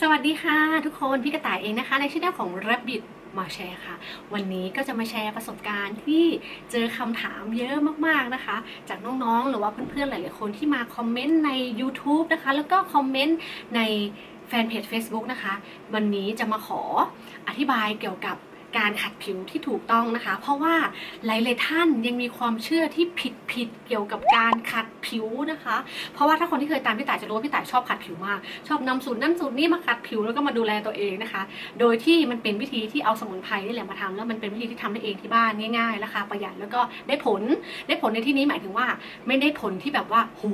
สวัสดีค่ะ ทุกคนพี่กระต่ายเองนะคะ ในช่องของ Rabbit มาแชร์ค่ะ วันนี้ก็จะมาแชร์ประสบการณ์ที่เจอคำถามเยอะมากๆนะคะ จากน้องๆ หรือว่าเพื่อนๆ หลายๆคนที่มาคอมเมนต์ใน YouTube นะคะ แล้วก็คอมเมนต์ในแฟนเพจ Facebook นะคะ วันนี้จะมาขออธิบายเกี่ยวกับ การขัดผิวที่ถูกต้องนะคะ เพราะว่าหลายๆท่านยังมีความเชื่อที่ผิดๆเกี่ยวกับการขัดผิวนะคะ เพราะว่าถ้าคนที่เคยตามพี่ต่ายจะรู้ว่าพี่ต่ายชอบขัดผิวมาก ชอบนำสูตรนั่นสูตรนี่มาขัดผิวแล้วก็มาดูแลตัวเองนะคะ โดยที่มันเป็นวิธีที่เอาสมุนไพรนี่แหละมาทำแล้วมันเป็นวิธีที่ทำได้เองที่บ้านง่ายๆราคาประหยัดแล้วก็ได้ผลได้ผลในที่นี้หมายถึงว่า ไม่ได้ผลที่แบบว่าโห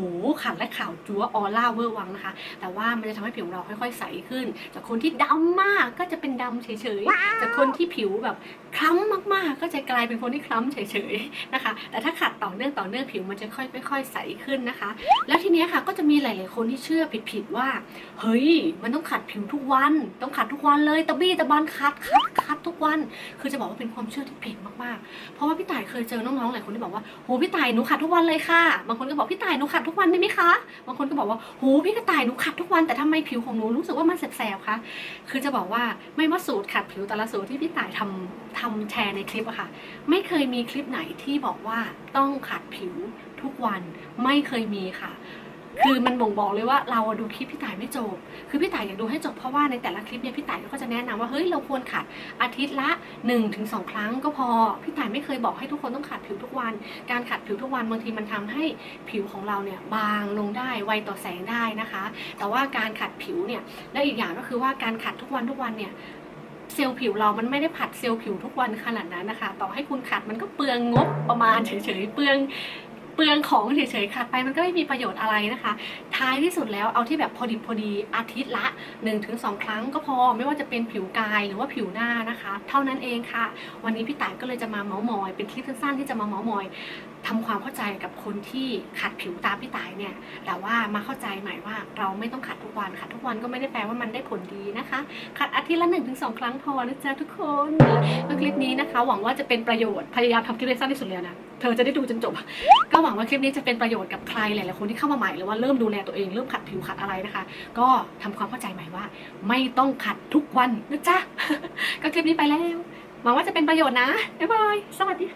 ขัดและขาวจั๊วออร่าเวอร์วังนะคะ แต่ว่ามันจะทำให้ผิวเราค่อยๆใสขึ้น จากคนที่ดำมากก็จะเป็นดำเฉยๆจากคนที่ผิวแบบคล้ำมากๆ ก็จะกลายเป็นคนที่คล้ำเฉยๆนะคะ แต่ถ้าขัดต่อเนื่องต่อเนื่องผิวมันจะค่อยๆใสขึ้นนะคะ แล้วทีนี้ค่ะก็จะมีหลายๆคนที่เชื่อผิดๆว่า เฮ้ย มันต้องขัดผิวทุกวัน ต้องขัดทุกวันเลยตะบี้ตะบันคัดคัดคัดทุกวัน คือจะบอกว่าเป็นความเชื่อที่ผิดมากๆ เพราะว่าพี่ต่ายเคยเจอน้องๆหลายคนที่บอกว่าโหพี่ต่ายหนูขัดทุกวันเลยค่ะ บางคนก็บอกพี่ต่ายหนูขัดทุกวันได้ไหมคะ บางคนก็บอกว่าโหพี่กระต่ายหนูขัดทุกวันแต่ทำไมผิวของหนูรู้สึกว่ามันแสบๆคะ คือจะบอกว่าไม่ว่าสูตรขัดผิวแต่ละสูตรที่พี่ต่ายทำทำแชร์ในคลิปอะค่ะ ไม่เคยมีคลิปไหนที่บอกว่าต้องขัดผิวทุกวันไม่เคยมีค่ะ คือมันบ่งบอกเลยว่าเราดูคลิปพี่ต่ายไม่จบ คือพี่ต่ายอยากดูให้จบเพราะว่าในแต่ละคลิปเนี่ยพี่ต่ายก็จะแนะนำว่าเฮ้ยเราควรขัดอาทิตย์ละ 1-2 ครั้งก็พอพี่ต่ายไม่เคยบอกให้ทุกคนต้องขัดผิวทุกวัน การขัดผิวทุกวันบางทีมันทำให้ผิวของเราเนี่ยบางลงได้ไวต่อแสงได้นะคะ แต่ว่าการขัดผิวเนี่ยและอีกอย่างก็คือว่าการขัดทุกวันทุกวันเนี่ย เซลล์ผิวเรามันไม่ได้ผัดเซลล์ผิวทุกวันขนาดนั้นนะคะ ต่อให้คุณขัดมันก็เปลืองงบประมาณเฉยๆเปลืองเปลืองของเฉยๆขัดไปมันก็ไม่มีประโยชน์อะไรนะคะ ท้ายที่สุดแล้วเอาที่แบบพอดิบพอดีอาทิตย์ละ 1-2 ครั้งก็พอไม่ว่าจะเป็นผิวกายหรือว่าผิวหน้านะคะ เท่านั้นเองค่ะ วันนี้พี่ต่ายก็เลยจะมาเมาส์มอย เป็นคลิปสั้นๆที่จะมาเมาส์มอยทำความเข้าใจกับคนที่ขัดผิวตามพี่ต่ายเนี่ยแต่ว่ามาเข้าใจใหม่ว่าเราไม่ต้องขัดทุกวันขัดทุกวันก็ไม่ได้แปลว่ามันได้ผลดีนะคะ ขัดอาทิตย์ละ1นถึงสครั้งพอนะจ๊ะทุกคนก็คลิปนี้นะคะ หวังว่าจะเป็นประโยชน์พยายามทำคลิปสั้นที่สุดเลยนะเธอจะได้ดูจนจบ ก็หวังว่าคลิปนี้จะเป็นประโยชน์กับใครหลายๆคนที่เข้ามาใหม่หรือว่าเริ่มดูแลตัวเองเริ่มขัดผิวขัดอะไรนะคะ ก็ทำความเข้าใจใหม่ว่า ไม่ต้องขัดทุกวันนะจ๊ะ ก็คลิปนี้ไปแล้ว หวังว่าจะเป็นประโยชน์นะ บ๊ายบาย สวัสดี